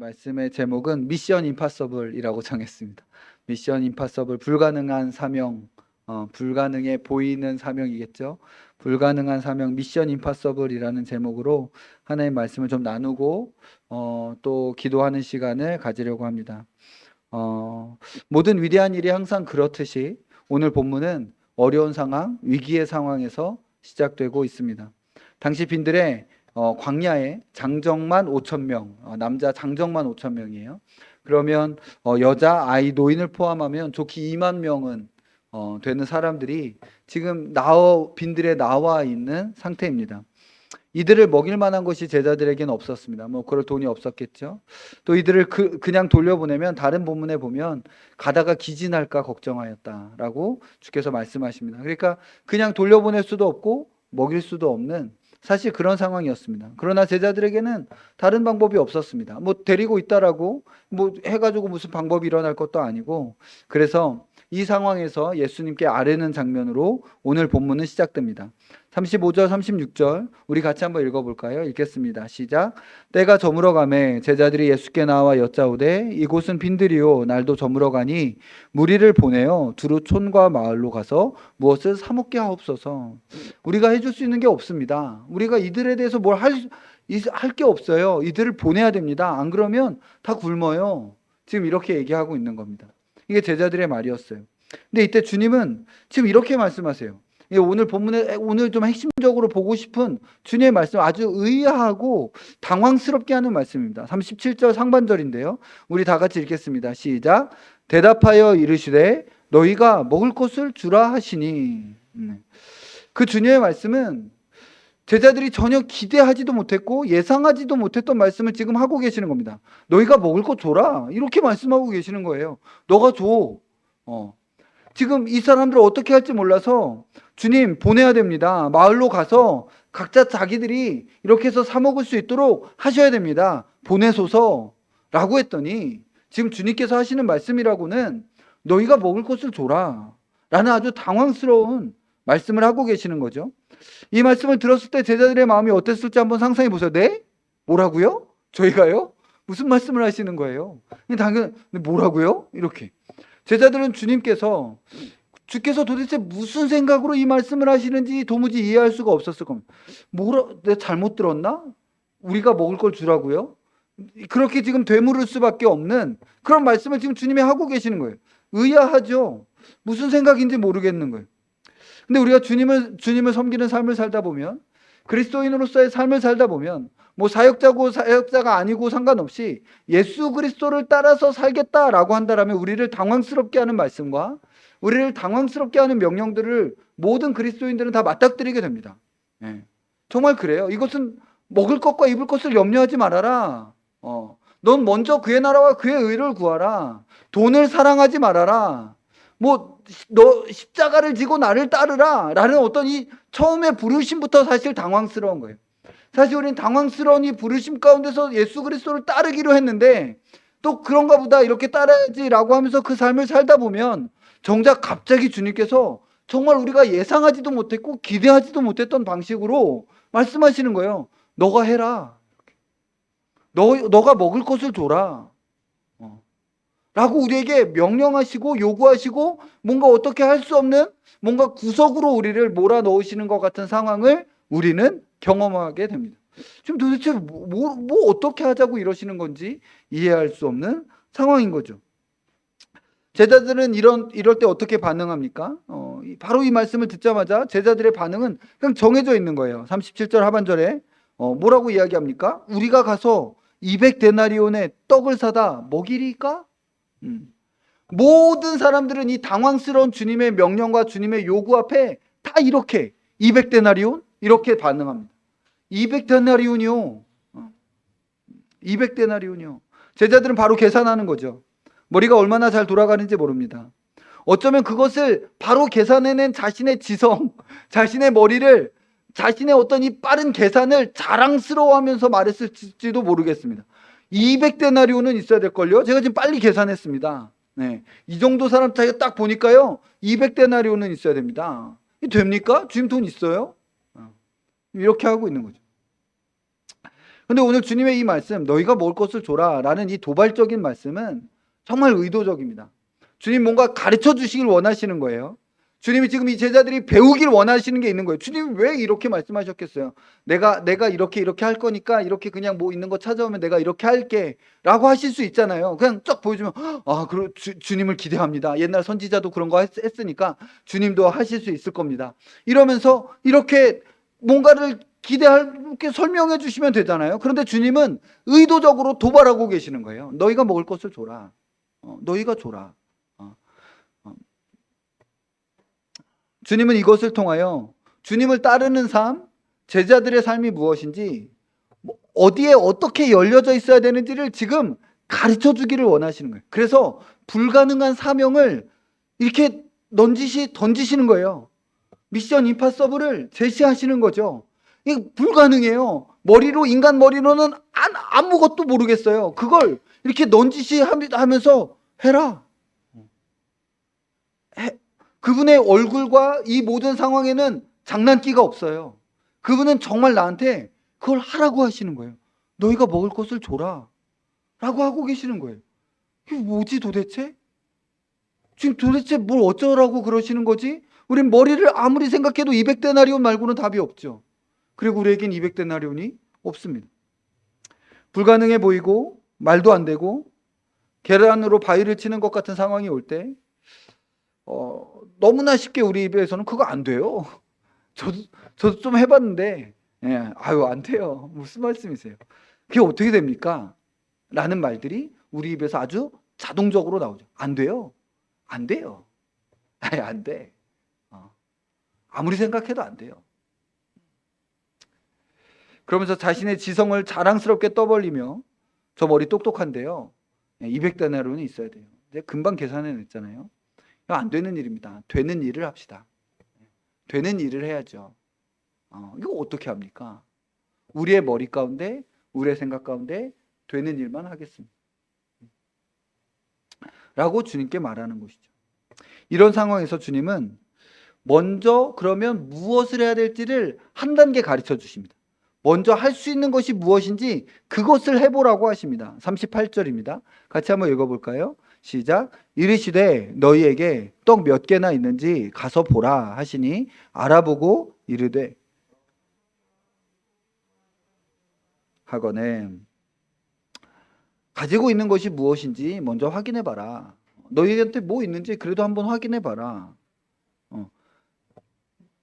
말씀의 제목은 미션 임파서블이라고 정했습니다. 미션 임파서블 불가능한 사명, 어, 불가능해 보이는 사명이겠죠. 불가능한 사명 미션 임파서블이라는 제목으로 하나님 말씀을 좀 나누고 어, 또 기도하는 시간을 가지려고 합니다. 어, 모든 위대한 일이 항상 그렇듯이 오늘 본문은 어려운 상황, 위기의 상황에서 시작되고 있습니다. 당시 빈들의 어, 광야에 장정만 5천 명, 어, 남자 장정만 5천 명이에요. 그러면 어, 여자, 아이, 노인을 포함하면 좋기 2만 명은 어, 되는 사람들이 지금 나와 빈들에 나와 있는 상태입니다. 이들을 먹일 만한 것이 제자들에게는 없었습니다. 뭐 그럴 돈이 없었겠죠. 또 이들을 그, 그냥 돌려보내면 다른 본문에 보면 가다가 기진할까 걱정하였다라고 주께서 말씀하십니다. 그러니까 그냥 돌려보낼 수도 없고 먹일 수도 없는 사실 그런 상황이었습니다. 그러나 제자들에게는 다른 방법이 없었습니다. 뭐 데리고 있다라고 뭐 해가지고 무슨 방법이 일어날 것도 아니고 그래서 이 상황에서 예수님께 아뢰는 장면으로 오늘 본문은 시작됩니다. 35절, 36절 우리 같이 한번 읽어 볼까요? 읽겠습니다. 시작. 때가 저물어 가매 제자들이 예수께 나와 여짜오되 이곳은 빈들이요 날도 저물어 가니 무리를 보내어 두루 촌과 마을로 가서 무엇을 사 먹게 하옵소서. 우리가 해줄 수 있는 게 없습니다. 우리가 이들에 대해서 뭘 할 할 게 없어요. 이들을 보내야 됩니다. 안 그러면 다 굶어요. 지금 이렇게 얘기하고 있는 겁니다. 이게 제자들의 말이었어요. 근데 이때 주님은 지금 이렇게 말씀하세요. 예, 오늘 본문에 오늘 좀 핵심적으로 보고 싶은 주님의 말씀 아주 의아하고 당황스럽게 하는 말씀입니다. 37절 상반절인데요. 우리 다 같이 읽겠습니다. 시작. 대답하여 이르시되 너희가 먹을 것을 주라 하시니. 음. 그 주님의 말씀은 제자들이 전혀 기대하지도 못했고 예상하지도 못했던 말씀을 지금 하고 계시는 겁니다. 너희가 먹을 거 줘라. 이렇게 말씀하고 계시는 거예요. 너가 줘. 어. 지금 이 사람들 어떻게 할지 몰라서 주님 보내야 됩니다. 마을로 가서 각자 자기들이 이렇게 해서 사 먹을 수 있도록 하셔야 됩니다. 보내소서 라고 했더니 지금 주님께서 하시는 말씀이라고는 너희가 먹을 것을 줘라. 라는 아주 당황스러운 말씀을 하고 계시는 거죠. 이 말씀을 들었을 때 제자들의 마음이 어땠을지 한번 상상해 보세요. 네? 뭐라고요? 저희가요? 무슨 말씀을 하시는 거예요? 당연 뭐라고요? 이렇게. 제자들은 주님께서 주께서 도대체 무슨 생각으로 이 말씀을 하시는지 도무지 이해할 수가 없었을 겁니다. 뭐라 내가 잘못 들었나? 우리가 먹을 걸 주라고요? 그렇게 지금 되물을 수밖에 없는 그런 말씀을 지금 주님이 하고 계시는 거예요. 의아하죠. 무슨 생각인지 모르겠는 거예요. 근데 우리가 주님을 주님을 섬기는 삶을 살다 보면 그리스도인으로서의 삶을 살다 보면 뭐 사역자고 사역자가 아니고 상관없이 예수 그리스도를 따라서 살겠다라고 한다라면 우리를 당황스럽게 하는 말씀과 우리를 당황스럽게 하는 명령들을 모든 그리스도인들은 다 맞닥뜨리게 됩니다. 예. 정말 그래요. 이것은 먹을 것과 입을 것을 염려하지 말아라. 어. 넌 먼저 그의 나라와 그의 의를 구하라. 돈을 사랑하지 말아라. 뭐 너 십자가를 지고 나를 따르라. 라는 어떤 이 처음에 부르심부터 사실 당황스러운 거예요. 사실 우리는 당황스러운 이 부르심 가운데서 예수 그리스도를 따르기로 했는데 또 그런가 보다 이렇게 따라야지라고 하면서 그 삶을 살다 보면 정작 갑자기 주님께서 정말 우리가 예상하지도 못했고 기대하지도 못했던 방식으로 말씀하시는 거예요. 너가 해라. 너, 너가 먹을 것을 줘라. 어. 라고 우리에게 명령하시고 요구하시고 뭔가 어떻게 할 수 없는 뭔가 구석으로 우리를 몰아 넣으시는 것 같은 상황을 우리는 경험하게 됩니다. 지금 도대체 뭐, 뭐, 뭐 어떻게 하자고 이러시는 건지 이해할 수 없는 상황인 거죠. 제자들은 이런 이럴 때 어떻게 반응합니까? 어, 바로 이 말씀을 듣자마자 제자들의 반응은 그냥 정해져 있는 거예요. 37절 하반절에 어, 뭐라고 이야기합니까? 우리가 가서 200 데나리온의 떡을 사다 먹이리까? 음. 모든 사람들은 이 당황스러운 주님의 명령과 주님의 요구 앞에 다 이렇게 200데나리온 이렇게 반응합니다. 200데나리온이요. 200데나리온이요. 제자들은 바로 계산하는 거죠. 머리가 얼마나 잘 돌아가는지 모릅니다. 어쩌면 그것을 바로 계산해낸 자신의 지성, 자신의 머리를 자신의 어떤 이 빠른 계산을 자랑스러워하면서 말했을지도 모르겠습니다. 200데나리온은 있어야 될걸요? 제가 지금 빨리 계산했습니다. 네. 이 정도 사람 자기가 딱 보니까요. 200데나리온은 있어야 됩니다. 됩니까? 주님 돈 있어요? 이렇게 하고 있는 거죠. 근데 오늘 주님의 이 말씀, 너희가 먹을 것을 줘라 라는 이 도발적인 말씀은 정말 의도적입니다. 주님 뭔가 가르쳐 주시길 원하시는 거예요. 주님이 지금 이 제자들이 배우길 원하시는 게 있는 거예요. 주님이 왜 이렇게 말씀하셨겠어요? 내가 내가 이렇게 이렇게 할 거니까 이렇게 그냥 뭐 있는 거 찾아오면 내가 이렇게 할게라고 하실 수 있잖아요. 그냥 쫙 보여주면 아, 그 주, 주님을 기대합니다. 옛날 선지자도 그런 거 했, 했으니까 주님도 하실 수 있을 겁니다. 이러면서 이렇게 뭔가를 기대할 게 설명해 주시면 되잖아요. 그런데 주님은 의도적으로 도발하고 계시는 거예요. 너희가 먹을 것을 줘라. 어, 너희가 줘라. 어, 어. 주님은 이것을 통하여 주님을 따르는 삶, 제자들의 삶이 무엇인지, 뭐 어디에 어떻게 열려져 있어야 되는지를 지금 가르쳐 주기를 원하시는 거예요. 그래서 불가능한 사명을 이렇게 넌지시 던지시는 거예요. 미션 임파서블을 제시하시는 거죠. 이게 불가능해요. 머리로 인간 머리로는 안, 아무것도 모르겠어요. 그걸 이렇게 넌지시 하면서 해라. 해. 그분의 얼굴과 이 모든 상황에는 장난기가 없어요. 그분은 정말 나한테 그걸 하라고 하시는 거예요. 너희가 먹을 것을 줘라. 라고 하고 계시는 거예요. 이게 뭐지 도대체? 지금 도대체 뭘 어쩌라고 그러시는 거지? 우린 머리를 아무리 생각해도 200데나리온 말고는 답이 없죠. 그리고 우리에겐 200데나리온이 없습니다. 불가능해 보이고 말도 안 되고 계란으로 바위를 치는 것 같은 상황이 올 때 어, 너무나 쉽게 우리 입에서는 그거 안 돼요. 저도 저도 좀 해봤는데 예, 아유 안 돼요. 무슨 말씀이세요? 그게 어떻게 됩니까? 라는 말들이 우리 입에서 아주 자동적으로 나오죠. 안 돼요. 안 돼요. 아니, 안 돼. 어. 아무리 생각해도 안 돼요. 그러면서 자신의 지성을 자랑스럽게 떠벌리며 저 머리 똑똑한데요. 200데나리온이 있어야 돼요. 이제 금방 계산해 냈잖아요. 안 되는 일입니다. 되는 일을 합시다. 되는 일을 해야죠. 어, 이거 어떻게 합니까? 우리의 머리 가운데, 우리의 생각 가운데 되는 일만 하겠습니다. 라고 주님께 말하는 것이죠. 이런 상황에서 주님은 먼저 그러면 무엇을 해야 될지를 한 단계 가르쳐 주십니다. 먼저 할 수 있는 것이 무엇인지 그것을 해보라고 하십니다. 38절입니다. 같이 한번 읽어볼까요? 시작. 이르시되 너희에게 떡 몇 개나 있는지 가서 보라 하시니 알아보고 이르되 하거늘 가지고 있는 것이 무엇인지 먼저 확인해 봐라. 너희한테 뭐 있는지 그래도 한번 확인해 봐라. 어.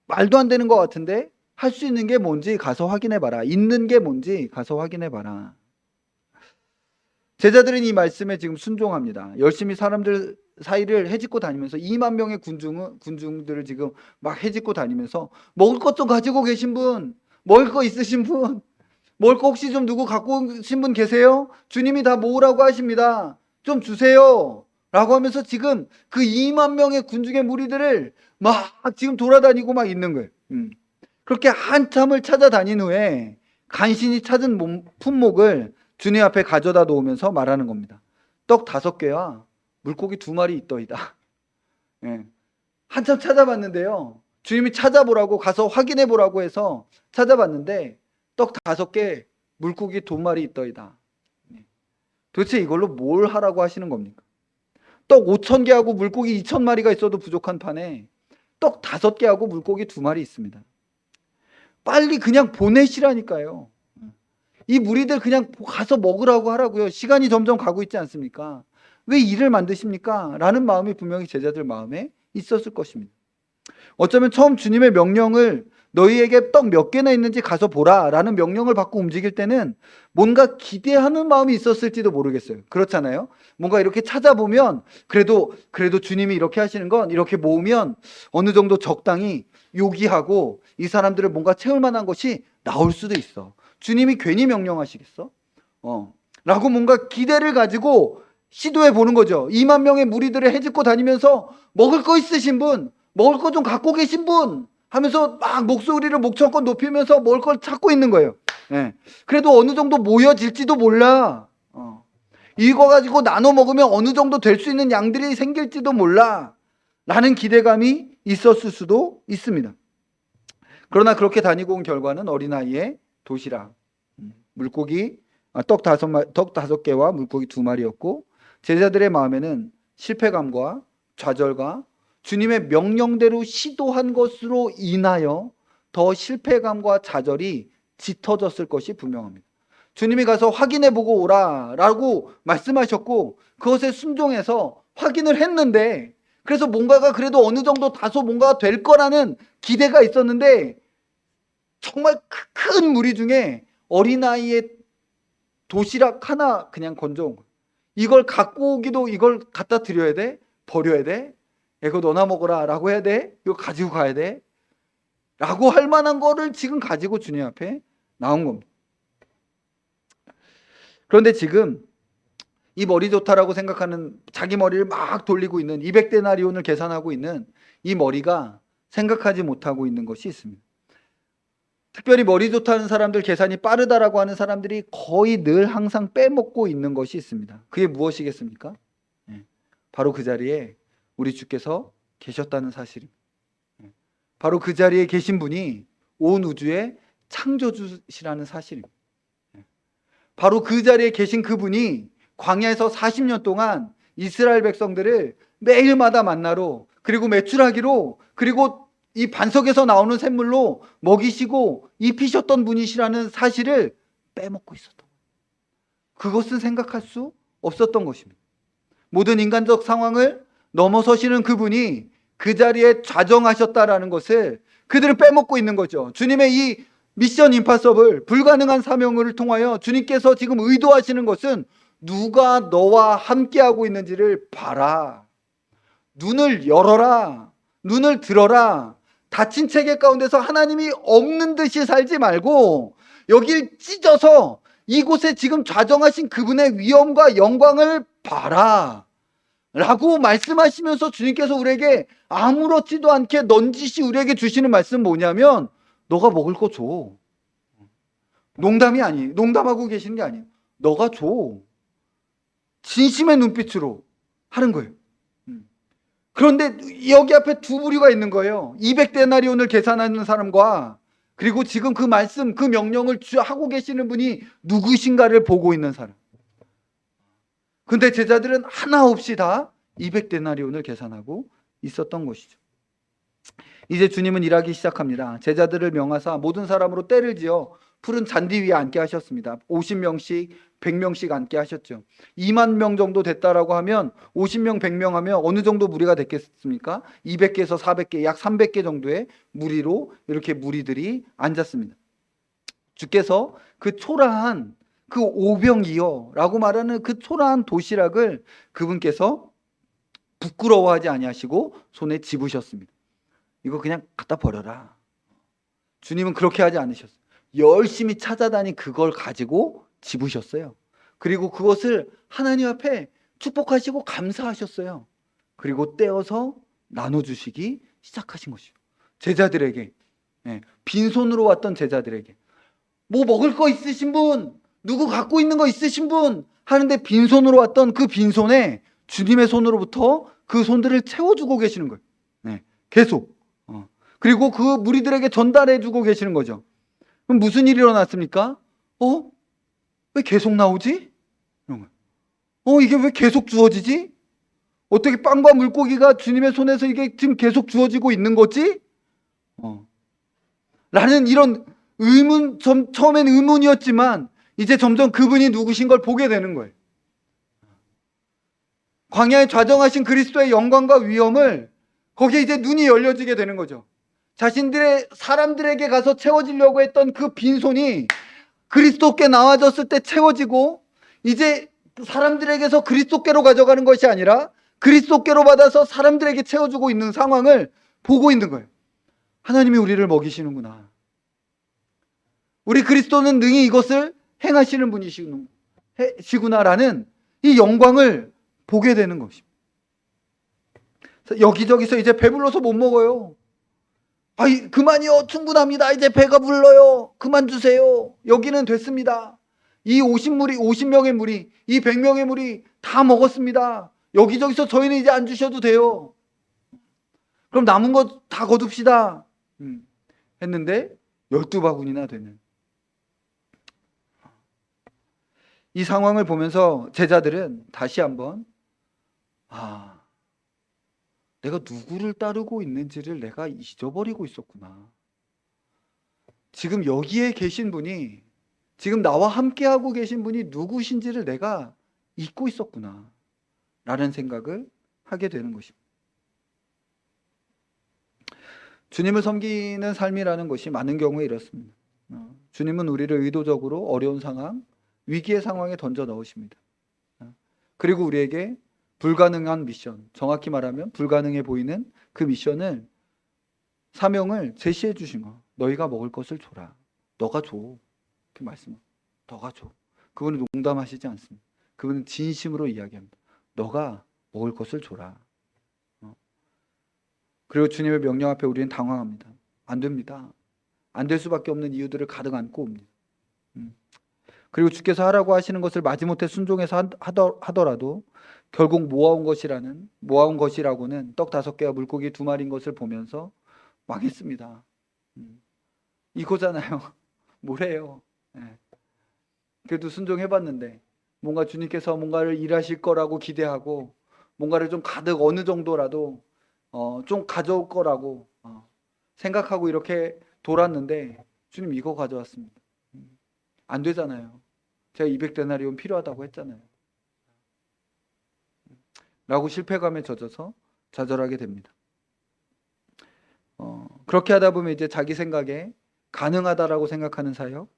말도 안 되는 것 같은데 할 수 있는 게 뭔지 가서 확인해 봐라. 있는 게 뭔지 가서 확인해 봐라. 제자들은 이 말씀에 지금 순종합니다. 열심히 사람들 사이를 해집고 다니면서 2만 명의 군중 군중들을 지금 막 해집고 다니면서 먹을 것좀 가지고 계신 분, 먹을 거 있으신 분, 먹을 거 혹시 좀 누구 갖고 오신 분 계세요? 주님이 다 모으라고 하십니다. 좀 주세요. 라고 하면서 지금 그 2만 명의 군중의 무리들을 막 지금 돌아다니고 막 있는 거예요. 음. 그렇게 한참을 찾아다닌 후에 간신히 찾은 몸, 품목을 주님 앞에 가져다 놓으면서 말하는 겁니다. 떡 다섯 개와 물고기 두 마리 있더이다. 예. 한참 찾아봤는데요. 주님이 찾아보라고 가서 확인해 보라고 해서 찾아봤는데 떡 다섯 개, 물고기 두 마리 있더이다. 예. 도대체 이걸로 뭘 하라고 하시는 겁니까? 떡 5천 개하고 물고기 2천 마리가 있어도 부족한 판에 떡 다섯 개하고 물고기 두 마리 있습니다. 빨리 그냥 보내시라니까요. 이 무리들 그냥 가서 먹으라고 하라고요. 시간이 점점 가고 있지 않습니까? 왜 일을 만드십니까? 라는 마음이 분명히 제자들 마음에 있었을 것입니다. 어쩌면 처음 주님의 명령을 너희에게 떡 몇 개나 있는지 가서 보라 라는 명령을 받고 움직일 때는 뭔가 기대하는 마음이 있었을지도 모르겠어요. 그렇잖아요. 뭔가 이렇게 찾아보면 그래도, 그래도 주님이 이렇게 하시는 건 이렇게 모으면 어느 정도 적당히 요기하고 이 사람들을 뭔가 채울 만한 것이 나올 수도 있어. 주님이 괜히 명령하시겠어? 어. 라고 뭔가 기대를 가지고 시도해 보는 거죠. 2만 명의 무리들을 해집고 다니면서 먹을 거 있으신 분, 먹을 거 좀 갖고 계신 분 하면서 막 목소리를 목청껏 높이면서 먹을 걸 찾고 있는 거예요. 예. 그래도 어느 정도 모여질지도 몰라. 어. 이거 가지고 나눠 먹으면 어느 정도 될 수 있는 양들이 생길지도 몰라. 라는 기대감이 있었을 수도 있습니다. 그러나 그렇게 다니고 온 결과는 어린아이의 도시락 음, 물고기 아, 떡 다섯 마, 떡 다섯 개와 물고기 두 마리였고 제자들의 마음에는 실패감과 좌절과 주님의 명령대로 시도한 것으로 인하여 더 실패감과 좌절이 짙어졌을 것이 분명합니다. 주님이 가서 확인해 보고 오라 라고 말씀하셨고 그것에 순종해서 확인을 했는데 그래서 뭔가가 그래도 어느 정도 다소 뭔가가 될 거라는 기대가 있었는데 정말 크- 큰 무리 중에 어린아이의 도시락 하나 그냥 건져온 거예요. 이걸 갖고 오기도 이걸 갖다 드려야 돼? 버려야 돼? 야, 이거 너나 먹어라 라고 해야 돼? 이거 가지고 가야 돼? 라고 할 만한 거를 지금 가지고 주님 앞에 나온 겁니다. 그런데 지금 이 머리 좋다라고 생각하는 자기 머리를 막 돌리고 있는 200데나리온을 계산하고 있는 이 머리가 생각하지 못하고 있는 것이 있습니다. 특별히 머리 좋다는 사람들 계산이 빠르다라고 하는 사람들이 거의 늘 항상 빼먹고 있는 것이 있습니다. 그게 무엇이겠습니까? 예, 바로 그 자리에 우리 주께서 계셨다는 사실입니다. 예, 바로 그 자리에 계신 분이 온 우주의 창조주시라는 사실입니다. 예, 바로 그 자리에 계신 그분이 광야에서 40년 동안 이스라엘 백성들을 매일마다 만나러 그리고 매출하기로 그리고 이 반석에서 나오는 샘물로 먹이시고 입히셨던 분이시라는 사실을 빼먹고 있었던. 그것은 생각할 수 없었던 것입니다. 모든 인간적 상황을 넘어서시는 그분이 그 자리에 좌정하셨다라는 것을 그들은 빼먹고 있는 거죠. 주님의 이 미션 임파서블 불가능한 사명을 통하여 주님께서 지금 의도하시는 것은 누가 너와 함께하고 있는지를 봐라. 눈을 열어라. 눈을 들어라. 닫힌 체계 가운데서 하나님이 없는 듯이 살지 말고 여길 찢어서 이곳에 지금 좌정하신 그분의 위엄과 영광을 봐라. 라고 말씀하시면서 주님께서 우리에게 아무렇지도 않게 넌지시 우리에게 주시는 말씀 뭐냐면 너가 먹을 거 줘. 농담이 아니에요. 농담하고 계시는 게 아니에요. 너가 줘. 진심의 눈빛으로 하는 거예요. 음. 그런데 여기 앞에 두 부류가 있는 거예요. 200데나리온을 계산하는 사람과 그리고 지금 그 말씀, 그 명령을 주- 하고 계시는 분이 누구신가를 보고 있는 사람. 근데 제자들은 하나 없이 다 200데나리온을 계산하고 있었던 것이죠. 이제 주님은 일하기 시작합니다. 제자들을 명하사 모든 사람으로 때를 지어 푸른 잔디 위에 앉게 하셨습니다. 50명씩, 100명씩 앉게 하셨죠. 2만 명 정도 됐다라고 하면 50명, 100명 하면 어느 정도 무리가 됐겠습니까? 200개에서 400개, 약 300개 정도의 무리로 이렇게 무리들이 앉았습니다. 주께서 그 초라한 그 오병이어라고 말하는 그 초라한 도시락을 그분께서 부끄러워하지 아니하시고 손에 집으셨습니다. 이거 그냥 갖다 버려라. 주님은 그렇게 하지 않으셨어요. 열심히 찾아다니 그걸 가지고 집으셨어요. 그리고 그것을 하나님 앞에 축복하시고 감사하셨어요. 그리고 떼어서 나눠주시기 시작하신 것이죠. 제자들에게 예, 빈손으로 왔던 제자들에게 뭐 먹을 거 있으신 분, 누구 갖고 있는 거 있으신 분 하는데 빈손으로 왔던 그 빈손에 주님의 손으로부터 그 손들을 채워주고 계시는 거예요. 네, 계속. 어. 그리고 그 무리들에게 전달해주고 계시는 거죠. 그럼 무슨 일이 일어났습니까? 어? 왜 계속 나오지? 이런 거예요. 어, 이게 왜 계속 주어지지? 어떻게 빵과 물고기가 주님의 손에서 이게 지금 계속 주어지고 있는 거지? 어. 라는 이런 의문, 점, 처음엔 의문이었지만 이제 점점 그분이 누구신 걸 보게 되는 거예요. 광야에 좌정하신 그리스도의 영광과 위엄을 거기에 이제 눈이 열려지게 되는 거죠. 자신들의 사람들에게 가서 채워지려고 했던 그 빈손이 그리스도께 나와졌을 때 채워지고 이제 사람들에게서 그리스도께로 가져가는 것이 아니라 그리스도께로 받아서 사람들에게 채워주고 있는 상황을 보고 있는 거예요. 하나님이 우리를 먹이시는구나. 우리 그리스도는 능히 이것을 행하시는 분이시구나라는 이 영광을 보게 되는 것입니다. 여기저기서 이제 배불러서 못 먹어요. 아이 그만이요 충분합니다. 이제 배가 불러요. 그만 주세요. 여기는 됐습니다. 이 50물이 50명의 물이 이 100명의 물이 다 먹었습니다. 여기저기서 저희는 이제 안 주셔도 돼요. 그럼 남은 거 다 거둡시다. 음, 했는데 12바구니나 되는 이 상황을 보면서 제자들은 다시 한번 아, 내가 누구를 따르고 있는지를 내가 잊어버리고 있었구나. 지금 여기에 계신 분이 지금 나와 함께하고 계신 분이 누구신지를 내가 잊고 있었구나. 라는 생각을 하게 되는 것입니다. 주님을 섬기는 삶이라는 것이 많은 경우에 이렇습니다. 어, 주님은 우리를 의도적으로 어려운 상황, 위기의 상황에 던져 넣으십니다. 어, 그리고 우리에게 불가능한 미션, 정확히 말하면 불가능해 보이는 그 미션을 사명을 제시해 주신 거. 너희가 먹을 것을 줘라. 너가 줘. 그 말씀. 너가 줘. 그분은 농담하시지 않습니다. 그분은 진심으로 이야기합니다. 너가 먹을 것을 줘라. 어. 그리고 주님의 명령 앞에 우리는 당황합니다. 안 됩니다. 안 될 수밖에 없는 이유들을 가득 안고 옵니다. 음. 그리고 주께서 하라고 하시는 것을 마지못해 순종해서 하더라도 결국 모아온 것이라는 모아온 것이라고는 떡 다섯 개와 물고기 두 마리인 것을 보면서 망했습니다. 음. 이거잖아요. 뭐래요? 예. 그래도 순종해봤는데 뭔가 주님께서 뭔가를 일하실 거라고 기대하고 뭔가를 좀 가득 어느 정도라도 어, 좀 가져올 거라고 어, 생각하고 이렇게 돌았는데 주님 이거 가져왔습니다. 음. 안 되잖아요. 제가 200데나리온 필요하다고 했잖아요. 라고 실패감에 젖어서 좌절하게 됩니다. 어, 그렇게 하다 보면 이제 자기 생각에 가능하다라고 생각하는 사역,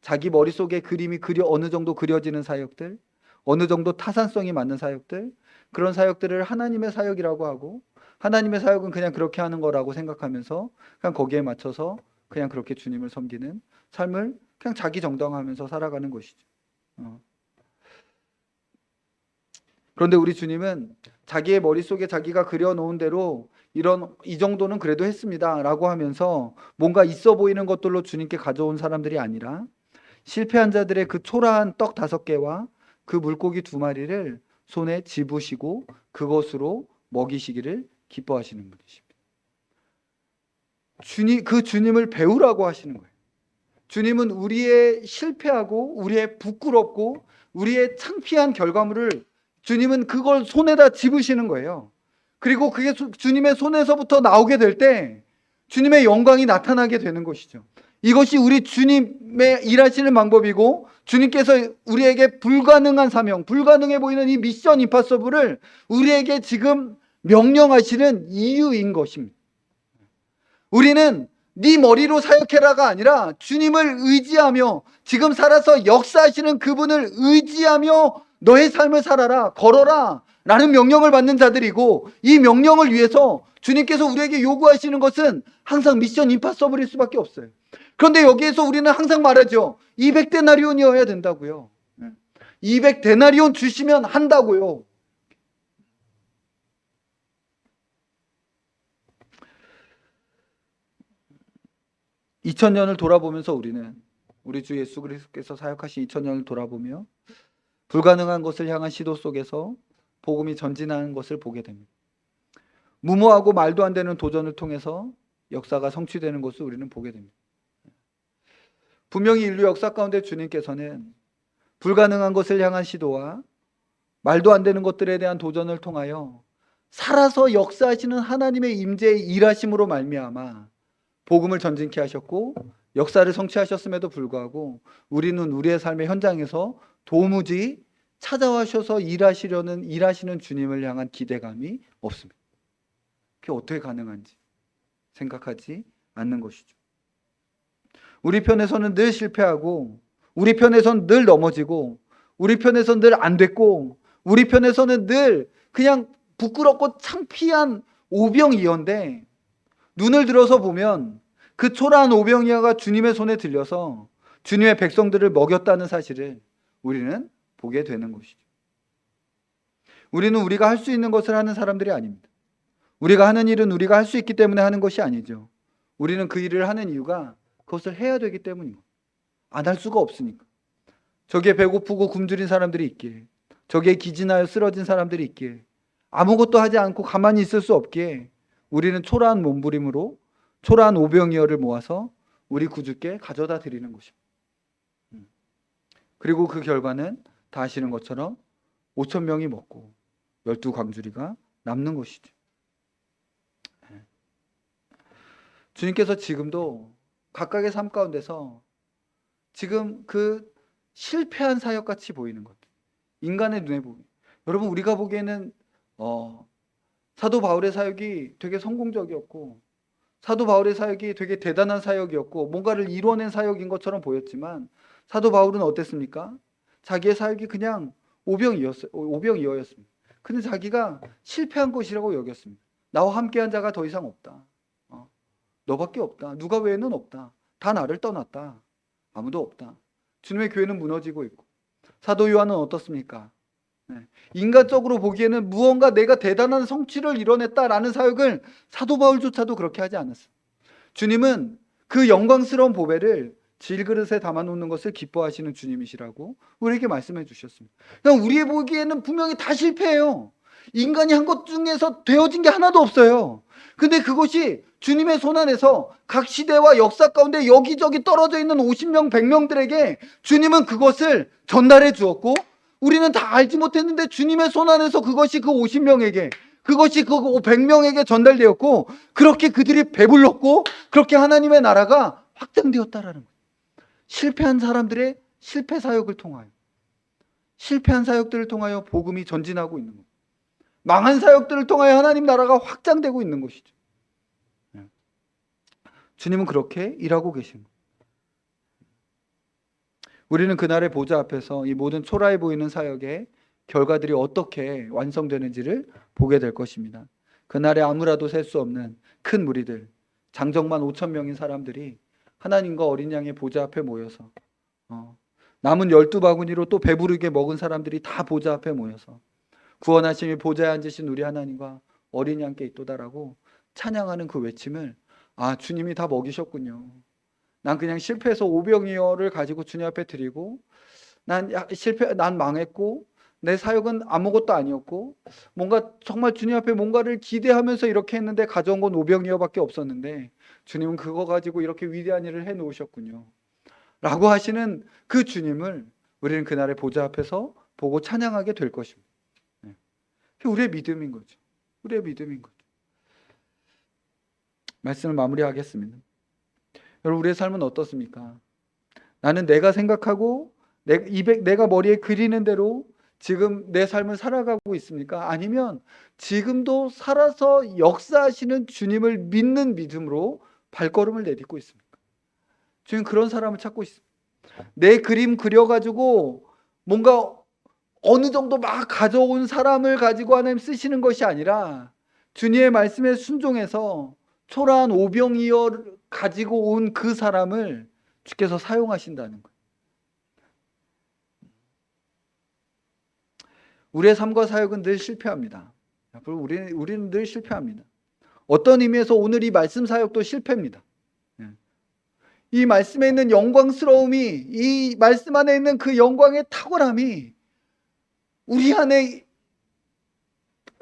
자기 머릿속에 그림이 그려 어느 정도 그려지는 사역들, 어느 정도 타산성이 맞는 사역들, 그런 사역들을 하나님의 사역이라고 하고 하나님의 사역은 그냥 그렇게 하는 거라고 생각하면서 그냥 거기에 맞춰서 그냥 그렇게 주님을 섬기는 삶을 그냥 자기 정당하면서 살아가는 것이죠. 어. 그런데 우리 주님은 자기의 머릿속에 자기가 그려놓은 대로 이런 이 정도는 그래도 했습니다라고 하면서 뭔가 있어 보이는 것들로 주님께 가져온 사람들이 아니라 실패한 자들의 그 초라한 떡 다섯 개와 그 물고기 두 마리를 손에 집으시고 그것으로 먹이시기를 기뻐하시는 분이십니다. 주님 그 주님을 배우라고 하시는 거예요. 주님은 우리의 실패하고 우리의 부끄럽고 우리의 창피한 결과물을 주님은 그걸 손에다 집으시는 거예요. 그리고 그게 수- 주님의 손에서부터 나오게 될 때 주님의 영광이 나타나게 되는 것이죠. 이것이 우리 주님의 일하시는 방법이고 주님께서 우리에게 불가능한 사명, 불가능해 보이는 이 미션 임파서블을 우리에게 지금 명령하시는 이유인 것입니다. 우리는 네 머리로 사역해라가 아니라 주님을 의지하며 지금 살아서 역사하시는 그분을 의지하며 너의 삶을 살아라, 걸어라 라는 명령을 받는 자들이고 이 명령을 위해서 주님께서 우리에게 요구하시는 것은 항상 미션 임파서블일 수밖에 없어요. 그런데 여기에서 우리는 항상 말하죠. 200데나리온이어야 된다고요. 200데나리온 주시면 한다고요. (2000년을) 돌아보면서 우리는 우리 주 예수 그리스도께서 사역하신 (2000년을) 돌아보며 불가능한 것을 향한 시도 속에서 복음이 전진하는 것을 보게 됩니다. 무모하고 말도 안 되는 도전을 통해서 역사가 성취되는 것을 우리는 보게 됩니다. 분명히 인류 역사 가운데 주님께서는 불가능한 것을 향한 시도와 말도 안 되는 것들에 대한 도전을 통하여 살아서 역사하시는 하나님의 임재의 일하심으로 말미암아 복음을 전진케 하셨고 역사를 성취하셨음에도 불구하고 우리는 우리의 삶의 현장에서 도무지 찾아와셔서 일하시려는 일하시는 주님을 향한 기대감이 없습니다. 그게 어떻게 가능한지 생각하지 않는 것이죠. 우리 편에서는 늘 실패하고 우리 편에서는 늘 넘어지고 우리 편에서는 늘 안 됐고 우리 편에서는 늘 그냥 부끄럽고 창피한 오병이어인데 눈을 들어서 보면 그 초라한 오병이어가 주님의 손에 들려서 주님의 백성들을 먹였다는 사실을 우리는 보게 되는 것이죠. 우리는 우리가 할 수 있는 것을 하는 사람들이 아닙니다. 우리가 하는 일은 우리가 할 수 있기 때문에 하는 것이 아니죠. 우리는 그 일을 하는 이유가 그것을 해야 되기 때문이고 안할 수가 없으니까. 저기에 배고프고 굶주린 사람들이 있기에 저기에 기진하여 쓰러진 사람들이 있기에 아무것도 하지 않고 가만히 있을 수 없기에 우리는 초라한 몸부림으로 초라한 오병이어를 모아서 우리 구주께 가져다 드리는 것입니다. 음. 그리고 그 결과는 다 아시는 것처럼 5천 명이 먹고 열두 광주리가 남는 것이죠. 예. 주님께서 지금도 각각의 삶 가운데서 지금 그 실패한 사역 같이 보이는 것. 인간의 눈에 보기. 여러분 우리가 보기에는 어, 사도 바울의 사역이 되게 성공적이었고 사도 바울의 사역이 되게 대단한 사역이었고 뭔가를 이뤄낸 사역인 것처럼 보였지만 사도 바울은 어땠습니까? 자기의 사역이 그냥 오병이었어요. 오병이어였습니다. 근데 자기가 실패한 것이라고 여겼습니다. 나와 함께한 자가 더 이상 없다. 어, 너밖에 없다. 누가 외에는 없다. 다 나를 떠났다. 아무도 없다. 주님의 교회는 무너지고 있고 사도 요한은 어떻습니까? 네. 인간적으로 보기에는 무언가 내가 대단한 성취를 이뤄냈다라는 사역을 사도 바울조차도 그렇게 하지 않았어요. 주님은 그 영광스러운 보배를 질그릇에 담아놓는 것을 기뻐하시는 주님이시라고 우리에게 말씀해 주셨습니다. 그냥 우리의 보기에는 분명히 다 실패해요. 인간이 한 것 중에서 되어진 게 하나도 없어요. 근데 그것이 주님의 손 안에서 각 시대와 역사 가운데 여기저기 떨어져 있는 50명, 100명들에게 주님은 그것을 전달해 주었고 우리는 다 알지 못했는데 주님의 손 안에서 그것이 그 50명에게 그것이 그 100명에게 전달되었고 그렇게 그들이 배불렀고 그렇게 하나님의 나라가 확장되었다라는 거예요. 실패한 사람들의 실패 사역을 통하여 실패한 사역들을 통하여 복음이 전진하고 있는 거예요. 망한 사역들을 통하여 하나님 나라가 확장되고 있는 것이죠. 예. 주님은 그렇게 일하고 계신 거예요. 우리는 그날의 보좌 앞에서 이 모든 초라해 보이는 사역의 결과들이 어떻게 완성되는지를 보게 될 것입니다. 그날에 아무라도 셀 수 없는 큰 무리들, 장정만 5천 명인 사람들이 하나님과 어린 양의 보좌 앞에 모여서 어, 남은 열두 바구니로 또 배부르게 먹은 사람들이 다 보좌 앞에 모여서 구원하심이 보좌에 앉으신 우리 하나님과 어린 양께 있도다라고 찬양하는 그 외침을 아 주님이 다 먹이셨군요. 난 그냥 실패해서 오병이어를 가지고 주님 앞에 드리고 난 야- 실패 난 망했고 내 사역은 아무것도 아니었고 뭔가 정말 주님 앞에 뭔가를 기대하면서 이렇게 했는데 가져온 건 오병이어밖에 없었는데 주님은 그거 가지고 이렇게 위대한 일을 해 놓으셨군요. 라고 하시는 그 주님을 우리는 그날의 보좌 앞에서 보고 찬양하게 될 것입니다. 네. 우리의 믿음인 거죠. 우리의 믿음인 거죠. 말씀을 마무리하겠습니다. 여러분 우리의 삶은 어떻습니까? 나는 내가 생각하고 내, 입에, 내가 머리에 그리는 대로 지금 내 삶을 살아가고 있습니까? 아니면 지금도 살아서 역사하시는 주님을 믿는 믿음으로 발걸음을 내딛고 있습니까? 지금 그런 사람을 찾고 있습니다. 내 그림 그려가지고 뭔가 어느 정도 막 가져온 사람을 가지고 하나님 쓰시는 것이 아니라 주님의 말씀에 순종해서 초라한 오병이어를 가지고 온 그 사람을 주께서 사용하신다는 거예요. 우리의 삶과 사역은 늘 실패합니다. 우리는, 우리는 늘 실패합니다. 어떤 의미에서 오늘 이 말씀 사역도 실패입니다. 예. 이 말씀에 있는 영광스러움이, 이 말씀 안에 있는 그 영광의 탁월함이 우리 안에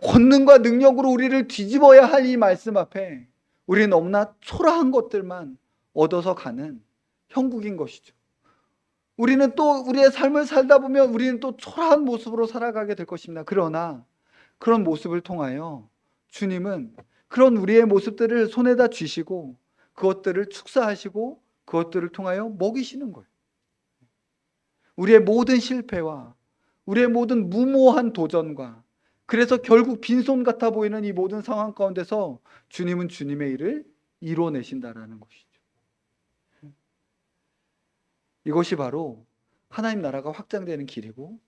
권능과 능력으로 우리를 뒤집어야 할 이 말씀 앞에 우리는 너무나 초라한 것들만 얻어서 가는 형국인 것이죠. 우리는 또 우리의 삶을 살다 보면 우리는 또 초라한 모습으로 살아가게 될 것입니다. 그러나 그런 모습을 통하여 주님은 그런 우리의 모습들을 손에다 쥐시고 그것들을 축사하시고 그것들을 통하여 먹이시는 거예요. 우리의 모든 실패와 우리의 모든 무모한 도전과 그래서 결국 빈손 같아 보이는 이 모든 상황 가운데서 주님은 주님의 일을 이뤄내신다라는 것이죠. 이것이 바로 하나님 나라가 확장되는 길이고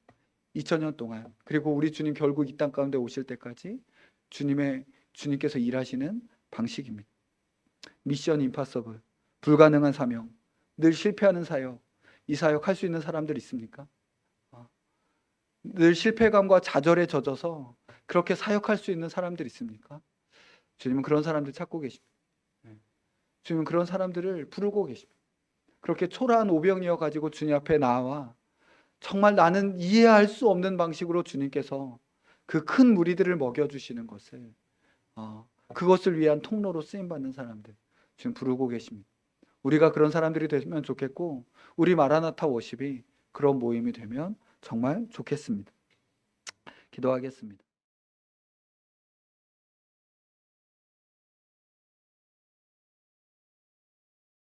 2000년 동안 그리고 우리 주님 결국 이 땅 가운데 오실 때까지 주님의 주님께서 일하시는 방식입니다. 미션 임파서블 불가능한 사명 늘 실패하는 사역 이 사역 할 수 있는 사람들 있습니까? 어. 늘 실패감과 좌절에 젖어서 그렇게 사역할 수 있는 사람들 있습니까? 주님은 그런 사람들 찾고 계십니다. 네. 주님은 그런 사람들을 부르고 계십니다. 그렇게 초라한 오병이어 가지고 주님 앞에 나와 정말 나는 이해할 수 없는 방식으로 주님께서 그 큰 무리들을 먹여주시는 것을 어, 그것을 위한 통로로 쓰임 받는 사람들 지금 부르고 계십니다. 우리가 그런 사람들이 되면 좋겠고 우리 마라나타 워십이 그런 모임이 되면 정말 좋겠습니다. 기도하겠습니다.